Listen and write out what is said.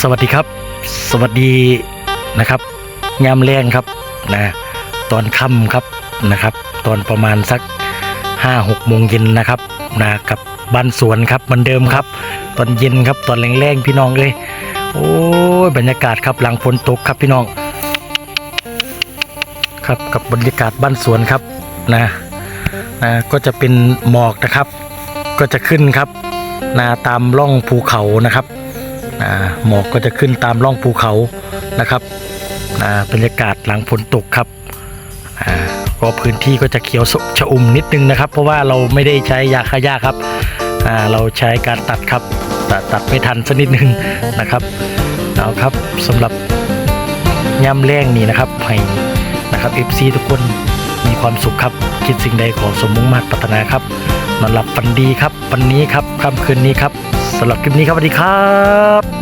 สวัสดีครับ สวัสดีนะครับยามแรงครับนะตอนค่ำครับนะครับ ตอนประมาณสักห้าหกโมงเย็นนะครับนะกับบ้านสวนครับเหมือนเดิมครับ ตอนเย็นครับตอนแรงๆพี่น้องเลยโอ้ยบรรยากาศครับหลังฝนตกครับพี่น้อง ครับกับบรรยากาศบ้านสวนครับนะนะก็จะเป็นหมอกนะครับ ก็จะขึ้นครับนะตามร่องภูเขานะครับ อ่าหมอกก็จะขึ้นตามร่องภูเขานะครับอ่าบรรยากาศหลังฝนตกครับก็พื้นที่ก็จะเขียวชอุ่มนิดนึงนะครับ เพราะว่าเราไม่ได้ใช้ยาฆ่าหญ้าครับเราใช้การตัดครับตัดตัดไม่ทันสักนิดนึงนะครับเอาครับสำหรับย่ำแรงนี่นะครับให้นะครับ FC ทุกคนมีความสุขครับ คิดสิ่งใดขอสมมุ่งมาตรปรารถนาครับนอนหลับฝันดีครับ วันนี้ครับค่ำคืนนี้ครับ สำหรับคลิปนี้ครับสวัสดีครับ